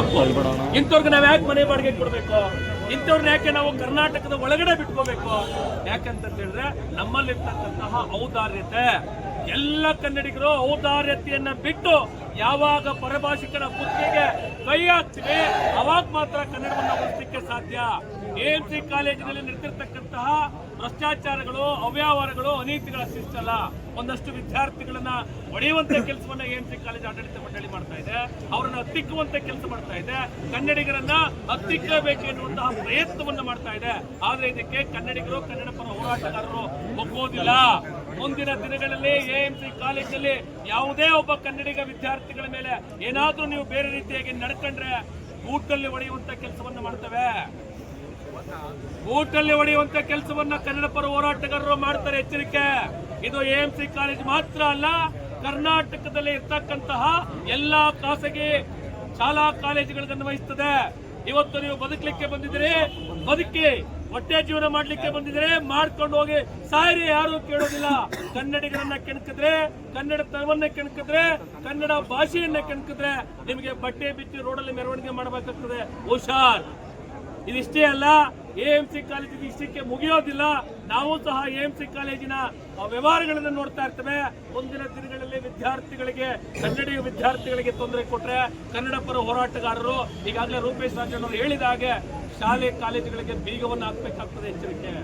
ತಪ್ಪು ಇಂಥವ್ರಿಗೆ ನಾವ್ ಯಾಕೆ ಮನೆ ಬಾಡಿಗೆ ಕೊಡ್ಬೇಕು? ಇಂಥವ್ರನ್ನ ಯಾಕೆ ನಾವು ಕರ್ನಾಟಕದ ಒಳಗಡೆ ಬಿಟ್ಕೋಬೇಕು? ಯಾಕಂತ ಹೇಳಿದ್ರೆ ನಮ್ಮಲ್ಲಿರ್ತಕ್ಕಂತಹ ಔದಾರ್ಯತೆ. ಎಲ್ಲ ಕನ್ನಡಿಗರು ಔದಾರ್ಯತೆಯನ್ನ ಬಿಟ್ಟು ಯಾವಾಗ ಪರಭಾಷಿಕರ ಬುದ್ಧಿಗೆ ಕೈ ಹಾಕ್ತೀವಿ, ಅವಾಗ ಮಾತ್ರ ಕನ್ನಡವನ್ನ ಉಳಿಸಲಿಕ್ಕೆ ಸಾಧ್ಯ. ಎಎಂಸಿ ಕಾಲೇಜಿನಲ್ಲಿ ನಡೆದಿರ್ತಕ್ಕಂತಹ ಭ್ರಷ್ಟಾಚಾರಗಳು, ಅವ್ಯವಹಾರಗಳು, ಅನೀತಿಗಳ ಶಿಸ್ತಲ್ಲ ಒಂದಷ್ಟು ವಿದ್ಯಾರ್ಥಿಗಳನ್ನ ಒಡೆಯುವಂತ ಕೆಲಸವನ್ನ ಎಎಂಸಿ ಕಾಲೇಜ್ ಆಡಳಿತ ಮಂಡಳಿ ಮಾಡ್ತಾ ಇದೆ. ಅವರನ್ನ ಹತ್ತಿಕ್ಕುವಂತ ಕೆಲಸ ಮಾಡ್ತಾ ಇದೆ. ಕನ್ನಡಿಗರನ್ನ ಹತ್ತಿಕ್ಕಬೇಕು ಎನ್ನುವಂತಹ ಪ್ರಯತ್ನವನ್ನ ಮಾಡ್ತಾ ಇದೆ. ಆದ್ರೆ ಇದಕ್ಕೆ ಕನ್ನಡಿಗರು, ಕನ್ನಡ ಪರ ಹೋರಾಟಗಾರರು ಒಪ್ಪೋದಿಲ್ಲ. ಮುಂದಿನ ದಿನಗಳಲ್ಲಿ ಎಎಂಸಿ ಕಾಲೇಜಲ್ಲಿ ಯಾವುದೇ ಒಬ್ಬ ಕನ್ನಡಿಗ ವಿದ್ಯಾರ್ಥಿಗಳ ಮೇಲೆ ಏನಾದ್ರೂ ನೀವು ಬೇರೆ ರೀತಿಯಾಗಿ ನಡ್ಕೊಂಡ್ರೆ ಊಟದಲ್ಲಿ ಒಡೆಯುವಂತ ಕೆಲಸವನ್ನ ಮಾಡ್ತೇವೆ. ಬೂಟಲ್ಲಿ ಹೊಡೆಯುವಂತ ಕೆಲಸವನ್ನ ಕನ್ನಡ ಪರ ಹೋರಾಟಗಾರರು ಮಾಡ್ತಾರೆ ಎಚ್ಚರಿಕೆ. ಇದು ಎಎಂಸಿ ಕಾಲೇಜ್ ಮಾತ್ರ ಅಲ್ಲ, ಕರ್ನಾಟಕದಲ್ಲಿ ಇರ್ತಕ್ಕಂತಹ ಎಲ್ಲಾ ಖಾಸಗಿ ಶಾಲಾ ಕಾಲೇಜುಗಳಿಗೆ ಅನ್ವಯಿಸ್ತದೆ. ಇವತ್ತು ನೀವು ಬದುಕಲಿಕ್ಕೆ ಬಂದಿದ್ರೆ ಬದುಕಿ ಹೊಟ್ಟೆ ಜೀವನ ಮಾಡ್ಲಿಕ್ಕೆ ಬಂದಿದ್ರೆ ಮಾಡ್ಕೊಂಡು ಹೋಗಿ ಸಾಯಿರಿ, ಯಾರು ಕೇಳೋದಿಲ್ಲ. ಕನ್ನಡಿಗರನ್ನ ಕೆಣಕಿದ್ರೆ ಕನ್ನಡ ತನವನ್ನ ಕೆಣಕಿದ್ರೆ, ಕನ್ನಡ ಭಾಷೆಯನ್ನ ಕೆಣಕಿದ್ರೆ ನಿಮಗೆ ಬಟ್ಟೆ ಬಿಚ್ಚಿ ರೋಡಲ್ಲಿ ಮೆರವಣಿಗೆ ಮಾಡಬೇಕಾಗ್ತದೆ. ಹುಷಾರ್. ಇದಿಷ್ಟೇ ಅಲ್ಲ ಎಎಂಸಿ ಕಾಲೇಜಿನ ಇಷ್ಟಕ್ಕೆ ಮುಗಿಯೋದಿಲ್ಲ, ನಾವು ಸಹ ಎಎಂಸಿ ಕಾಲೇಜಿನ ವ್ಯವಹಾರಗಳನ್ನು ನೋಡ್ತಾ ಇರ್ತೇವೆ. ಮುಂದಿನ ದಿನಗಳಲ್ಲಿ ವಿದ್ಯಾರ್ಥಿಗಳಿಗೆ, ಕನ್ನಡಿಗ ವಿದ್ಯಾರ್ಥಿಗಳಿಗೆ ತೊಂದರೆ ಕೊಟ್ರೆ ಕನ್ನಡ ಪರ ಹೋರಾಟಗಾರರು, ಈಗಾಗಲೇ ರೂಪೇಶ್ ರಾಜಣ್ಣ ಅವರು ಹೇಳಿದ ಹಾಗೆ ಶಾಲೆ ಕಾಲೇಜುಗಳಿಗೆ ಬೀಗವನ್ನು ಹಾಕಬೇಕಾಗ್ತದೆ ಎಚ್ಚರಿಕೆ.